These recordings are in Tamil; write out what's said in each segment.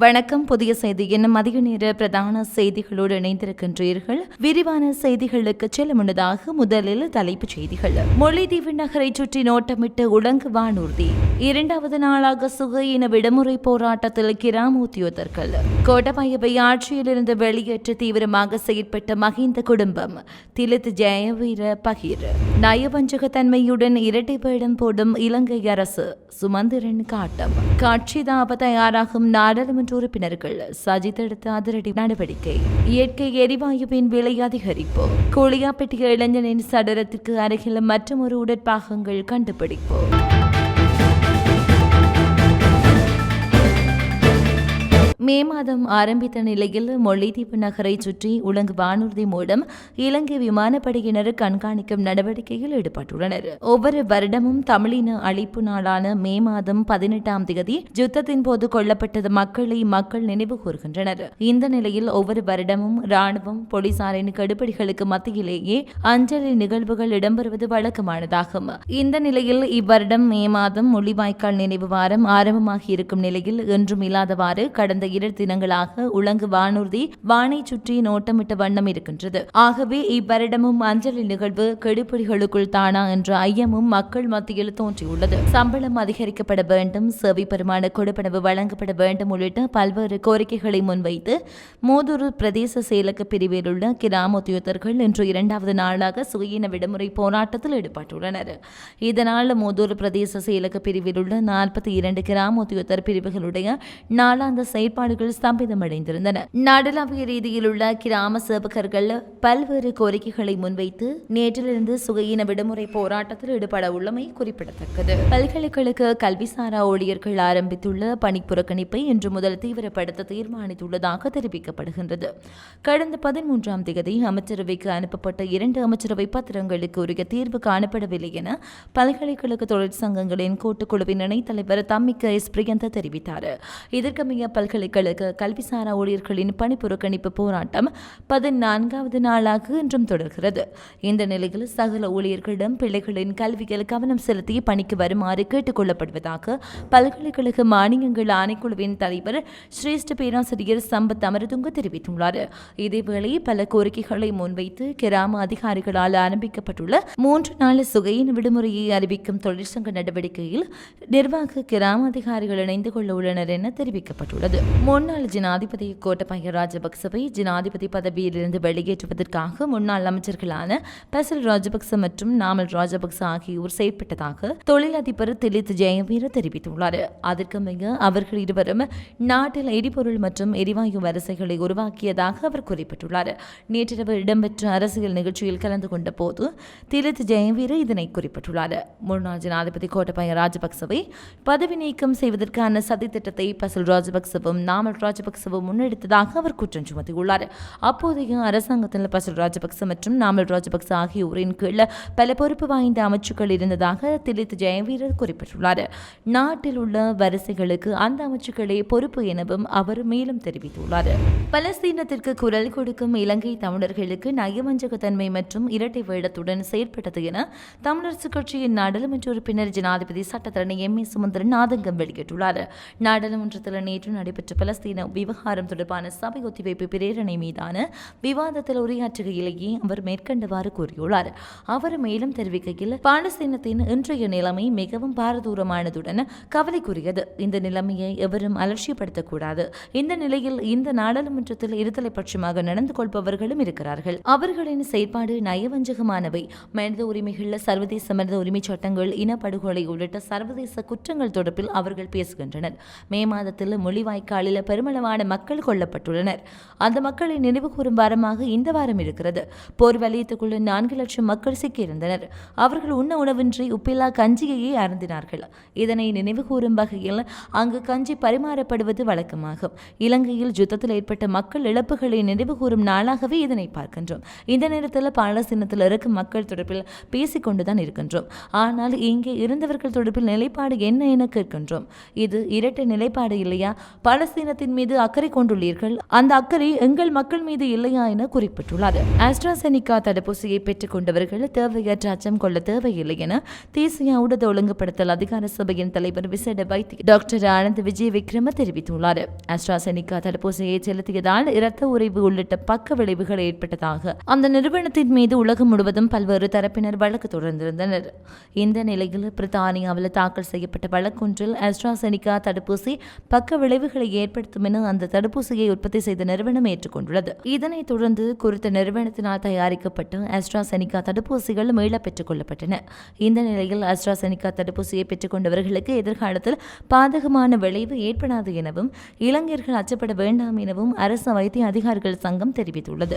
வணக்கம். புதிய செய்தியின் மதிய நேர பிரதான செய்திகளோடு இணைந்திருக்கின்றீர்கள். விரிவான செய்திகளுக்கு செல்ல முன்னதாக முதலில் தலைப்புச் செய்திகள். மொழிதீவு நகரை சுற்றி நோட்டமிட்டு உலங்கு வானூர்தி இரண்டாவது நாளாக சுகையின விடுமுறை போராட்டத்தில் கிராம உத்தியோகர்கள் கோட்டபாயவை ஆட்சியிலிருந்து வெளியேற்ற தீவிரமாக செயற்பட்ட மகிந்த குடும்பம். திலித் ஜெயவீர பகீர். நயவஞ்சகத்தன்மையுடன் இரட்டை வேடம் போடும் இலங்கை அரசு சுமந்திரன் காட்டம். காட்சி தாப தயாராகும் நாடாளுமன்ற உறுப்பினர்கள் சஜித் எடுத்த அதிரடி நடவடிக்கை. இயற்கை எரிவாயுவின் விலை அதிகரிப்பு. கோழியாப்பட்டிய இளைஞனின் சடலத்திற்கு அருகில் மற்றொரு உடற்பாகங்கள் கண்டுபிடிப்பு. மே மாதம் ஆரம்பித்த நிலையில் மொழிதீவு நகரை சுற்றி உலங்கு வானூர்தி மூலம் இலங்கை விமானப்படையினர் கண்காணிக்கும் நடவடிக்கையில் ஈடுபட்டுள்ளனர். ஒவ்வொரு வருடமும் தமிழின அழிப்பு நாளான மே மாதம் பதினெட்டாம் தேதி யுத்தத்தின் போது கொல்லப்பட்டது மக்களை மக்கள் நினைவு கூறுகின்றனர் இந்த நிலையில் ஒவ்வொரு வருடமும் ராணுவம் போலீசாரின் கடுபடிகளுக்கு மத்தியிலேயே அஞ்சலி நிகழ்வுகள் இடம்பெறுவது வழக்கமானதாகும். இந்த நிலையில் இவ்வருடம் மே மாதம் முள்ளிவாய்க்கால் நினைவு வாரம் ஆரம்பமாகி இருக்கும் நிலையில் என்றும் இல்லாதவாறு கடந்த இரு தினங்களாக உலங்கு வானூர்தி வானை சுற்றி நோட்டமிட்ட வண்ணம் இருக்கின்றது. ஆகவே இவ்வருடமும் அஞ்சலி நிகழ்வு கெடுபிடிகளுக்குள் தானா என்ற ஐயமும் மக்கள் மத்தியில் தோன்றியுள்ளது. சம்பளம் அதிகரிக்கப்பட வேண்டும் சேவை பெருமான கொடுப்பனவு வழங்கப்பட வேண்டும் உள்ளிட்ட பல்வேறு கோரிக்கைகளை முன்வைத்து மூதூர் பிரதேச செயலக பிரிவில் உள்ள கிராம உத்தியோகத்தர்கள் இன்று இரண்டாவது நாளாக சுயின விடுமுறை போராட்டத்தில் ஈடுபட்டுள்ளனர். இதனால் மூதூர் பிரதேச செயலக பிரிவில் உள்ள நாற்பத்தி இரண்டு கிராம உத்தியோகத்தர் பிரிவுகளுடைய நாளாந்த செயற்பாடு செயற்பாடுகள் ஸ்தம்பிதமடைந்திருந்தன. நாடளாவிய ரீதியில் உள்ள கிராம சேவகர்கள் பல்வேறு கோரிக்கைகளை முன்வைத்து நேற்றிலிருந்து சுகையின விடுமுறை போராட்டத்தில் ஈடுபட உள்ளமை குறிப்பிடத்தக்கது. பல்கலைக்கழக கல்விசாரா ஊழியர்கள் ஆரம்பித்துள்ள பணி புறக்கணிப்பை இன்று முதல் தீவிரப்படுத்த தீர்மானித்துள்ளதாக தெரிவிக்கப்படுகின்றது. கடந்த பதிமூன்றாம் தேதி அமைச்சரவைக்கு அனுப்பப்பட்ட இரண்டு அமைச்சரவை பத்திரங்களுக்கு உரிய தீர்வு காணப்படவில்லை என பல்கலைக்கழக தொழிற்சங்கங்களின் கூட்டுக்குழுவின் இணைத்தலைவர் தம்மிக்க எஸ். பிரியந்த தெரிவித்தார். இதற்கமைய பள்ளிகளுக்கு கல்விசாரா ஊழியர்களின் பணி புறக்கணிப்பு போராட்டம் பதினான்காவது நாளாக இன்றும் தொடர்கிறது. இந்த நிலையில் சகல ஊழியர்களிடம் பிள்ளைகளின் கல்வியில் கவனம் செலுத்தி பணிக்கு வருமாறு கேட்டுக் கொள்ளப்படுவதாக பல்கலைக்கழக மானியங்கள் ஆணைக்குழுவின் தலைவர் சிரேஷ்ட பேராசிரியர் சம்பத் அமரதுங்க தெரிவித்துள்ளார். இதேவேளை பல கோரிக்கைகளை முன்வைத்து கிராம அதிகாரிகளால் ஆரம்பிக்கப்பட்டுள்ள மூன்று நாள் சுகையின் விடுமுறையை அறிவிக்கும் தொழிற்சங்க நடவடிக்கையில் நிர்வாக கிராம அதிகாரிகள் இணைந்து கொள்ள உள்ளனர் என தெரிவிக்கப்பட்டுள்ளது. முன்னாள் ஜனாதிபதி கோட்டபாய ராஜபக்சவை ஜனாதிபதி பதவியிலிருந்து வெளியேற்றுவதற்காக முன்னாள் அமைச்சர்களான பசில் ராஜபக்ச மற்றும் நாமல் ராஜபக்ச ஆகியோர் செயற்பட்டதாக தொழிலதிபர் திலித் ஜெயவீர தெரிவித்துள்ளார். அதற்கமைய அவர்கள் இருவரும் நாட்டில் எரிபொருள் மற்றும் எரிவாயு வரிசைகளை உருவாக்கியதாக அவர் குறிப்பிட்டுள்ளார். நேற்றிரவு இடம்பெற்ற அரசியல் நிகழ்ச்சியில் கலந்து கொண்ட போது திலித் ஜெயவீர இதனை குறிப்பிட்டுள்ளார். முன்னாள் ஜனாதிபதி கோட்டபாய ராஜபக்சவை பதவி நீக்கம் செய்வதற்கான சதித்திட்டத்தை பசில் ராஜபக்சவும் நாமல் ராஜபக்சவும் முன்னெடுத்ததாக அவர் குற்றம் சுமத்தியுள்ளார். அப்போதைய அரசாங்கத்தில் பசல் ராஜபக்ச மற்றும் நாமல் ராஜபக்ச ஆகியோரின் கீழ் பல பொறுப்பு வாய்ந்த அமைச்சுக்கள் இருந்ததாக திலித் ஜெயவீரர் குறிப்பிட்டுள்ளார். நாட்டில் உள்ள வரிசைகளுக்கு அந்த அமைச்சுக்களே பொறுப்பு எனவும் அவர் மேலும் தெரிவித்துள்ளார். பலஸ்தீனத்திற்கு குரல் கொடுக்கும் இலங்கை தமிழர்களுக்கு நயவஞ்சகத்தன்மை மற்றும் இரட்டை வேடத்துடன் செயற்பட்டது என தமிழரசு கட்சியின் நாடாளுமன்ற உறுப்பினர் ஜனாதிபதி சட்டத்தரணி எம் ஏ சுமந்திரன் ஆதங்கம் வெளியிட்டுள்ளார். நாடாளுமன்றத்தில் நேற்று நடைபெற்ற பலஸ்தீன விவகாரம் தொடர்பான சபை ஒத்திவைப்பு பிரேரணை மீதான விவாதத்தில் உரையாற்றுகையிலேயே அவர் மேற்கண்டவாறு கூறியுள்ளார். அவர் மேலும் தெரிவிக்கையில் பாலஸ்தீனத்தின் இன்றைய நிலைமை மிகவும் பாரதூரமானதுடன் கவலைக்குரியது. இந்த நிலைமையை எவரும் அலட்சியப்படுத்தக்கூடாது. இந்த நிலையில் இந்த நாடாளுமன்றத்தில் இருதலை பட்சமாக நடந்து கொள்பவர்களும் இருக்கிறார்கள். அவர்களின் செயற்பாடு நயவஞ்சகமானவை. மனித உரிமைகள் சர்வதேச மனித உரிமை சட்டங்கள் இனப்படுகொலை உள்ளிட்ட சர்வதேச குற்றங்கள் தொடர்பில் அவர்கள் பேசுகின்றனர். மே மாதத்தில் மொழிவாய்க்கால் மொழிவாய்க்காலில் பெருமளவான மக்கள் கொல்லப்பட்டுள்ளனர். அந்த மக்களை நினைவுகூரும் வாரமாக இந்த வாரம் இருக்கிறது. போர் வலயத்துக்குள்ள நான்கு லட்சம் மக்கள் சிக்கியிருந்தனர். அவர்கள் உண்ண உணவின்றி உப்பில்லா கஞ்சியையே அருந்தினார்கள். இதனை நினைவுகூரும் வகையில் அங்கு கஞ்சி பரிமாறப்படுவது வழக்கமாகும். இலங்கையில் யுத்தத்தில் ஏற்பட்ட மக்கள் இழப்புகளை நினைவுகூரும் நாளாகவே இதனை பார்க்கின்றோம். இந்த நேரத்தில் பாலஸ்தீனத்தில் இருக்கும் மக்கள் தொடர்பில் பேசிக்கொண்டுதான் இருக்கின்றோம். ஆனால் இங்கே இருந்தவர்கள் தொடர்பில் நிலைப்பாடு என்ன என கேட்கின்றோம். இது இரட்டை நிலைப்பாடு இல்லையா? பல பாலஸ்தீனத்தின் மீது அக்கறை கொண்டுள்ளீர்கள். அந்த அக்கறை எங்கள் மக்கள் மீது இல்லையா என குறிப்பிட்டுள்ளார். ஆஸ்ட்ராசெனிகா தடுப்பூசியை பெற்றுக் கொண்டவர்கள் தேவையற்ற அச்சம் கொள்ள தேவையில்லை என தேசிய ஊடக ஒழுங்குபடுத்தல் அதிகார சபையின் தலைவர் விசேட வைத்திய டாக்டர் ஆனந்த் விஜய் விக்ரம தெரிவித்துள்ளார். ஆஸ்ட்ராசெனிகா தடுப்பூசியை செலுத்தியதால் இரத்த உறைவு உள்ளிட்ட பக்க விளைவுகள் ஏற்பட்டதாக அந்த நிறுவனத்தின் மீது உலகம் முழுவதும் பல்வேறு தரப்பினர் வழக்கு தொடர்ந்திருந்தனர். இந்த நிலையில் பிரித்தானியாவில் தாக்கல் செய்யப்பட்ட வழக்கொன்றில் ஆஸ்ட்ராசெனிகா தடுப்பூசி பக்க விளைவுகளை ஏற்படுத்தும் என அந்த தடுப்பூசியை உற்பத்தி செய்த நிறுவனம் ஏற்றுக்கொண்டுள்ளது. இதனைத் தொடர்ந்து குறித்த நிறுவனத்தினால் தயாரிக்கப்பட்ட அஸ்ட்ராசெனிகா தடுப்பூசிகள் மீள பெற்றுக் கொள்ளப்பட்டன. இந்த நிலையில் அஸ்ட்ராசெனிகா தடுப்பூசியை பெற்றுக் கொண்டவர்களுக்கு எதிர்காலத்தில் பாதகமான விளைவு ஏற்படாது எனவும் இளைஞர்கள் அச்சப்பட வேண்டாம் எனவும் அரசு வைத்திய அதிகாரிகள் சங்கம் தெரிவித்துள்ளது.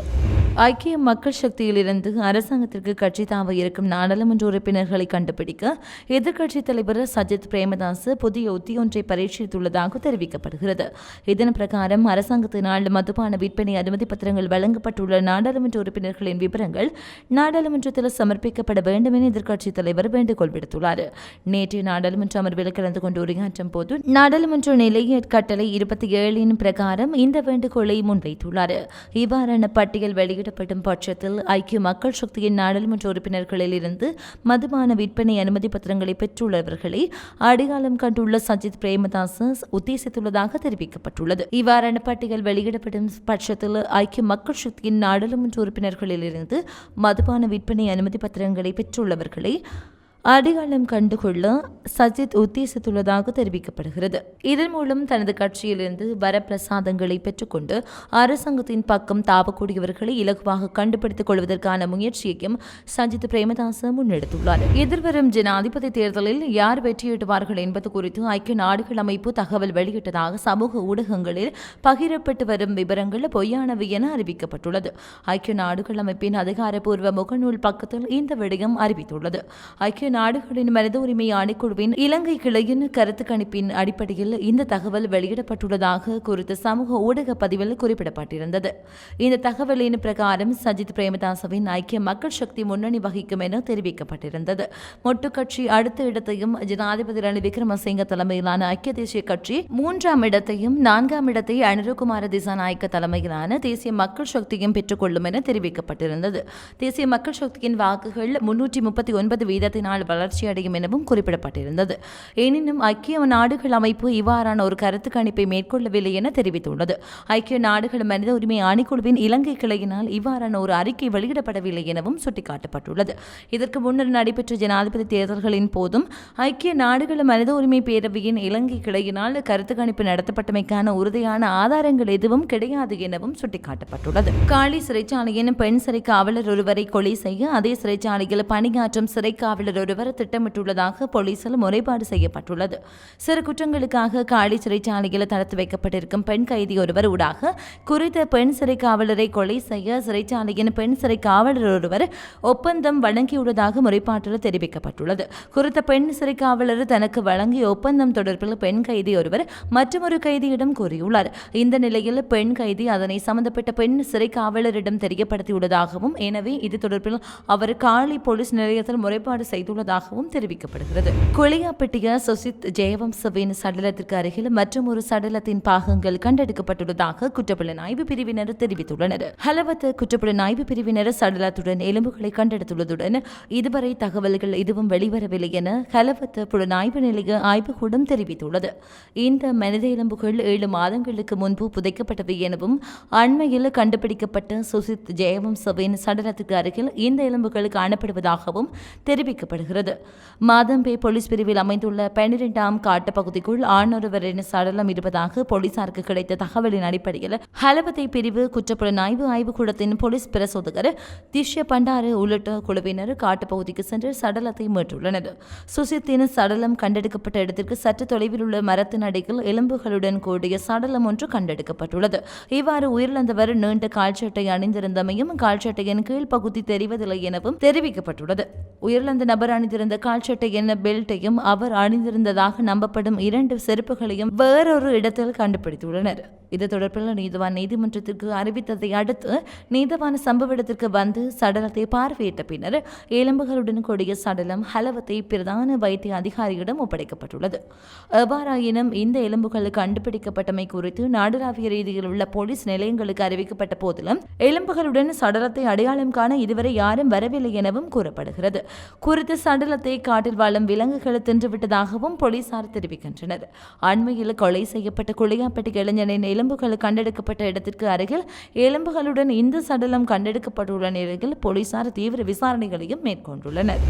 ஐக்கிய மக்கள் சக்தியிலிருந்து அரசாங்கத்திற்கு கட்சி தாவ இருக்கும் நாடாளுமன்ற உறுப்பினர்களை கண்டுபிடிக்க எதிர்க்கட்சித் தலைவர் சஜித் பிரேமதாஸ் புதிய உத்தியொன்றை பரீட்சித்துள்ளதாக தெரிவிக்கப்படுகிறது. இதன் பிரகாரம் அரசாங்கத்தினால் மதுபான விற்பனை அனுமதி பத்திரங்கள் வழங்கப்பட்டுள்ள நாடாளுமன்ற உறுப்பினர்களின் விவரங்கள் நாடாளுமன்றத்தில் சமர்ப்பிக்கப்பட வேண்டும் என எதிர்க்கட்சித் தலைவர் வேண்டுகோள் விடுத்துள்ளார். நேற்றைய நாடாளுமன்ற அமர்வில் கலந்து கொண்டு உரையாற்றும் போது நாடாளுமன்ற நிலைய கட்டளை இருபத்தி ஏழின் பிரகாரம் இந்த வேண்டுகோளை முன்வைத்துள்ளார். இவ்வாறான பட்டியல் வெளியிடப்படும் பட்சத்தில் ஐக்கிய மக்கள் சக்தியின் நாடாளுமன்ற உறுப்பினர்களில் இருந்து மதுபான விற்பனை அனுமதி பத்திரங்களை பெற்றுள்ளவர்களை அடையாளம் கண்டுள்ள சஜித் பிரேமதாஸ் உத்தேசித்துள்ளதாக தெரிவித்தார் தெரிவிக்கப்பட்டுள்ளது இவ்வாறான பட்டியல் வெளியிடப்படும் பட்சத்தில் ஐக்கிய மக்கள் சக்தியின் நாடாளுமன்ற உறுப்பினர்களிலிருந்து மதுபான விற்பனை அனுமதி பத்திரங்களை பெற்றுள்ளவர்களை அடையாளம் கண்டுகொள்ள சஜித் உத்தேசித்துள்ளதாக தெரிவிக்கப்படுகிறது. இதன் மூலம் தனது கட்சியிலிருந்து வரப்பிரசாதங்களை பெற்றுக்கொண்டு அரசாங்கத்தின் பக்கம் தாவக்கூடியவர்களை இலகுவாக கண்டுபிடித்துக் கொள்வதற்கான முயற்சியையும் சஜித் பிரேமதாச முன்னெடுத்துள்ளார். எதிர்வரும் ஜனாதிபதி தேர்தலில் யார் வெற்றியிடுவார்கள் என்பது குறித்து ஐக்கிய நாடுகள் அமைப்பு தகவல் வெளியிட்டதாக சமூக ஊடகங்களில் பகிரப்பட்டு வரும் விவரங்கள் பொய்யானவை என அறிவிக்கப்பட்டுள்ளது. ஐக்கிய நாடுகள் அமைப்பின் அதிகாரப்பூர்வ முகநூல் பக்கத்தில் இந்த விடயம் அறிவித்துள்ளது. ஐக்கிய நாடுகளின் மனித உரிமை ஆணைக்குழுவின் இலங்கை கிளையின் கருத்து கணிப்பின் அடிப்படையில் இந்த தகவல் வெளியிடப்பட்டுள்ளதாக குறித்த சமூக ஊடக பதிவில் குறிப்பிடப்பட்டிருந்தது. இந்த தகவலின் பிரகாரம் சஜித் பிரேமதாசவின் ஐக்கிய மக்கள் சக்தி முன்னணி வகிக்கும் என தெரிவிக்கப்பட்டிருந்தது. மொட்டு கட்சி அடுத்த இடத்தையும் ஜனாதிபதி ரணில் விக்ரமசிங்க தலைமையிலான ஐக்கிய தேசிய கட்சி மூன்றாம் இடத்தையும் நான்காம் இடத்தை அனிருகுமார திசாநாயக்க தலைமையிலான தேசிய மக்கள் சக்தியும் பெற்றுக்கொள்ளும் என தெரிவிக்கப்பட்டிருந்தது. தேசிய மக்கள் சக்தியின் வாக்குகள் முன்னூற்றி முப்பத்தி ஒன்பது வீதத்தினால் வளர்ச்சியடையும் எனவும் குறிப்பிடப்பட்டிருந்தது. எனினும் ஐக்கிய நாடுகள் அமைப்பு இவ்வாறான ஒரு கருத்து கணிப்பை மேற்கொள்ளவில்லை என தெரிவித்துள்ளது. ஐக்கிய நாடுகள் மனித உரிமை ஆணைக்குழுவின் இலங்கை கிளையினால் இவ்வாறான ஒரு அறிக்கை வெளியிடப்படவில்லை எனவும் சுட்டிக்காட்டப்பட்டுள்ளது. இதற்கு முன்னர் நடைபெற்ற ஜனாதிபதி தேர்தல்களின் போதும் ஐக்கிய நாடுகள் மனித உரிமை பேரவையின் இலங்கை கிளையினால் கருத்து கணிப்பு நடத்தப்பட்டமைக்கான உறுதியான ஆதாரங்கள் எதுவும் கிடையாது எனவும் சுட்டிக்காட்டப்பட்டுள்ளது. காலி சிறைச்சாலையின் பெண் சிறை காவலர் ஒருவரை கொலை செய்ய அதே சிறைச்சாலையில் பணியாற்றும் சிறை காவலர் கொண்டுவர திட்டமிட்டுள்ளதாக போலீசால் முறைப்பாடு செய்யப்பட்டுள்ளது. சிறு குற்றங்களுக்காக காலி சிறைச்சாலையில் தடுத்து வைக்கப்பட்டிருக்கும் பெண் கைதி ஒருவர் ஊடாக குறித்த பெண் சிறை காவலரை கொலை செய்ய சிறைச்சாலையின் பெண் சிறை காவலர் ஒருவர் ஒப்பந்தம் வழங்கியுள்ளதாக முறைப்பாட்டில் தெரிவிக்கப்பட்டுள்ளது. குறித்த பெண் சிறை காவலர் தனக்கு வழங்கிய ஒப்பந்தம் தொடர்பில் பெண் கைதி ஒருவர் மற்றொரு கைதியிடம் கூறியுள்ளார். இந்த நிலையில் பெண் கைதி அதனை சம்பந்தப்பட்ட பெண் சிறை காவலரிடம் தெரியப்படுத்தியுள்ளதாகவும் எனவே இது தொடர்பில் அவர் காலி போலீஸ் நிலையத்தில் முறைப்பாடு செய்துள்ளதாகவும் தெரிவிக்கப்படுகிறது. கொளியாப்பட்டிய சுசித் ஜெயவம்சவின் சடலத்திற்கு அருகில் மற்றும் ஒரு சடலத்தின் பாகங்கள் கண்டெடுக்கப்பட்டுள்ளதாக குற்றப்புலனாய்வு பிரிவினர் தெரிவித்துள்ளனர். ஹலவத்த குற்றப்புலன் ஆய்வு பிரிவினர் சடலத்துடன் எலும்புகளை கண்டெடுத்துள்ளதுடன் இதுவரை தகவல்கள் எதுவும் வெளிவரவில்லை என ஹலவத் புலனாய்வு நிலைய ஆய்வுக்கூடம் தெரிவித்துள்ளது. இந்த மனித எலும்புகள் ஏழு மாதங்களுக்கு முன்பு புதைக்கப்பட்டவை எனவும் அண்மையில் கண்டுபிடிக்கப்பட்ட சுசித் ஜெயவம்சவின் சடலத்துக்கு அருகில் இந்த எலும்புகள் காணப்படுவதாகவும் தெரிவிக்கப்படுகிறது வருகிறது. மாதம்பே போலீஸ் பிரிவில் அமைந்துள்ள பன்னிரெண்டாம் காட்டு பகுதிக்குள் ஆணொருவரின் சடலம் இருப்பதாக போலீசாருக்கு கிடைத்த தகவலின் அடிப்படையில் ஹலபத்தை பிரிவு குற்றப்புலனாய்வு ஆய்வுக்கூடத்தின் போலீஸ் பிரசோதகர் திஷ்ய பண்டாறு உள்ளிட்ட குழுவினர் காட்டுப்பகுதிக்கு சென்று சடலத்தை மீட்டுள்ளனர். சுசித்தின் சடலம் கண்டெடுக்கப்பட்ட இடத்திற்கு சற்று தொலைவில் உள்ள மரத்தின் அடியில் எலும்புகளுடன் கூடிய சடலம் ஒன்று கண்டெடுக்கப்பட்டுள்ளது. இவ்வாறு உயிரிழந்தவர் நீண்ட கால்ச்சட்டை அணிந்திருந்தமையும் கால்ச்சட்டையின் கீழ்ப்பகுதி தெரிவதில்லை எனவும் தெரிவிக்கப்பட்டுள்ளது. உயிரிழந்த நபர் அவர் அணிந்திருந்த என்ன பெல்ட்டையும் அவர் அணிந்திருந்ததாக நம்பப்படும் இரண்டு செருப்புகளையும் வேறொரு இடத்தில் கண்டுபிடித்துள்ளனர். இது தொடர்பில் நீதிவான் நீதிமன்றத்திற்கு அறிவித்ததை அடுத்து நீதிவான் சம்பவ இடத்திற்கு வந்து சடலத்தை பார்வையிட்ட பின்னர் எலும்புகளுடன் கூடிய சடலம் ஹலவத்தை பிரதான வைத்திய அதிகாரியிடம் ஒப்படைக்கப்பட்டுள்ளது. எவ்வாறாயினும் இந்த எலும்புகள் கண்டுபிடிக்கப்பட்டமை குறித்து நாடளாவிய ரீதியில் உள்ள போலீஸ் நிலையங்களுக்கு அறிவிக்கப்பட்ட போதிலும் எலும்புகளுடன் சடலத்தை அடையாளம் காண இதுவரை யாரும் வரவில்லை எனவும் கூறப்படுகிறது. குறித்த சடலத்தை காட்டில் வாழும் விலங்குகள் தின்றுவிட்டதாகவும் போலீசார் தெரிவிக்கின்றனர். அண்மையில் கொலை செய்யப்பட்ட குளியாப்பட்டி இளைஞனின் எலும்புகள் கண்டெடுக்கப்பட்ட இடத்திற்கு அருகில் எலும்புகளுடன் இந்த சடலம் கண்டெடுக்கப்பட்டுள்ள நிலையில் போலீசார் தீவிர விசாரணைகளையும் மேற்கொண்டுள்ளனர்.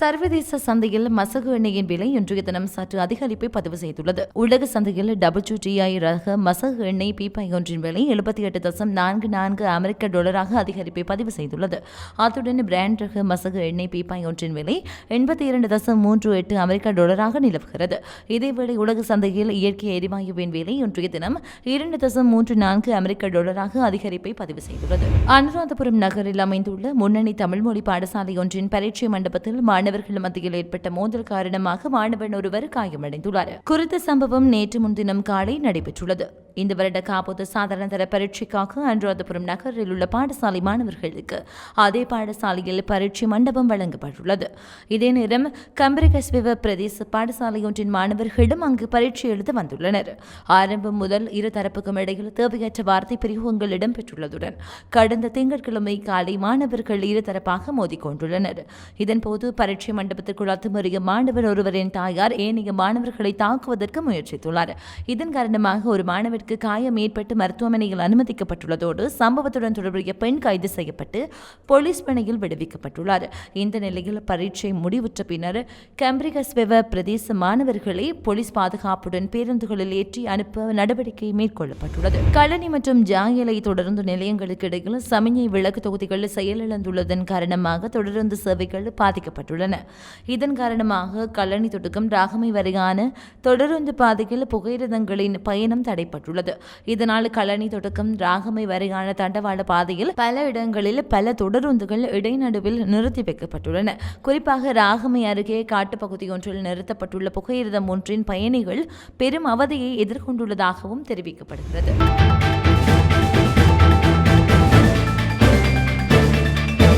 சர்வதேச சந்தையில் மசகு எண்ணெயின் விலை இன்றைய தினம் சற்று அதிகரிப்பை பதிவு செய்துள்ளது. உலக சந்தையில் டபிள்யூடிஐ ரக மசகு எண்ணெய் பீப்பாய் ஒன்றின் விலை எழுபத்தி எட்டு தசம் நான்கு நான்கு அமெரிக்க டாலராக அதிகரிப்பை பதிவு செய்துள்ளது. அத்துடன் பிராண்ட் ரக மசகு எண்ணெய் பீப்பாய் ஒன்றின் விலை எண்பத்தி இரண்டு தசம் மூன்று எட்டு அமெரிக்க டாலராக நிலவுகிறது. இதேவேளை உலக சந்தையில் இயற்கை எரிவாயுவின் விலை இன்றைய தினம் இரண்டு தசம் மூன்று நான்கு அமெரிக்க டாலராக அதிகரிப்பை பதிவு செய்துள்ளது. அனுராதபுரம் நகரில் அமைந்துள்ள முன்னணி தமிழ் மொழி பாடசாலை ஒன்றின் பரீட்சை மண்டபத்தில் மாணவர்கள் மத்தியில் ஏற்பட்ட மோதல் காரணமாக மாணவன் ஒருவர் காயமடைந்துள்ளார். குறித்த சம்பவம் நேற்று முன்தினம் காலை நடைபெற்றுள்ளது. இந்த வருட காப்போது சாதாரண தர பரீட்சைக்காக அனுராதபுரம் நகரில் உள்ள பாடசாலை மாணவர்களுக்கு அதே பாடசாலையில் பரீட்சை மண்டபம் வழங்கப்பட்டுள்ளது. இதே நேரம் கம்பரிகஸ்விவ பிரதேச பாடசாலை ஒன்றின் மாணவர்களும் அங்கு பரீட்சை எழுத வந்துள்ளனர். ஆரம்பம் முதல் இரு தரப்புக்கும் இடையில் தேவையற்ற வார்த்தை பிரிவுகள் இடம்பெற்றுள்ளதுடன் கடந்த திங்கட்கிழமை காலை மாணவர்கள் இருதரப்பாக மோதிக்கொண்டுள்ளனர் இதன்போது பரீட்சை மண்டபத்திற்குள் அத்துமறிய மாணவர் ஒருவரின் தாயார் ஏனைய மாணவர்களை தாக்குவதற்கு முயற்சித்துள்ளார். இதன் காரணமாக ஒரு மாணவர் மாணவருக்கு காயம் ஏற்பட்டு மருத்துவமனையில் அனுமதிக்கப்பட்டுள்ளதோடு சம்பவத்துடன் தொடர்புடைய பெண் கைது செய்யப்பட்டு போலீஸ் பணியில் விடுவிக்கப்பட்டுள்ளார். இந்த நிலையில் பரீட்சை முடிவுற்ற பின்னர் கம்பிரிகஸ்வெவ பிரதேச மாணவர்களை போலீஸ் பாதுகாப்புடன் பேருந்துகளில் ஏற்றி அனுப்ப நடவடிக்கை மேற்கொள்ளப்பட்டுள்ளது. கழனி மற்றும் ஜாயலை தொடர்ந்து நிலையங்களுக்கு இடையில் சமிஞ்சை விளக்கு தொகுதிகள் செயலிழந்துள்ளதன் காரணமாக தொடர்ந்து சேவைகள் பாதிக்கப்பட்டுள்ளன. இதன் காரணமாக கழனி தொடக்கம் ராகமை வரையான தொடருந்து பாதையில் புகையிரதங்களின் பயணம் தடைப்பட்டுள்ளது இதனால் கழனி தொடக்கம் ராகமை வரையான தண்டவாள பாதையில் பல இடங்களில் பல தொடருந்துகள் இடைநடுவில் நிறுத்தி வைக்கப்பட்டுள்ளன. குறிப்பாக ராகமை அருகே காட்டுப்பகுதி ஒன்றில் நிறுத்தப்பட்டுள்ள புகையிரதம் ஒன்றின் பயணிகள் பெரும் அவதியை எதிர்கொண்டுள்ளதாகவும் தெரிவிக்கப்படுகிறது.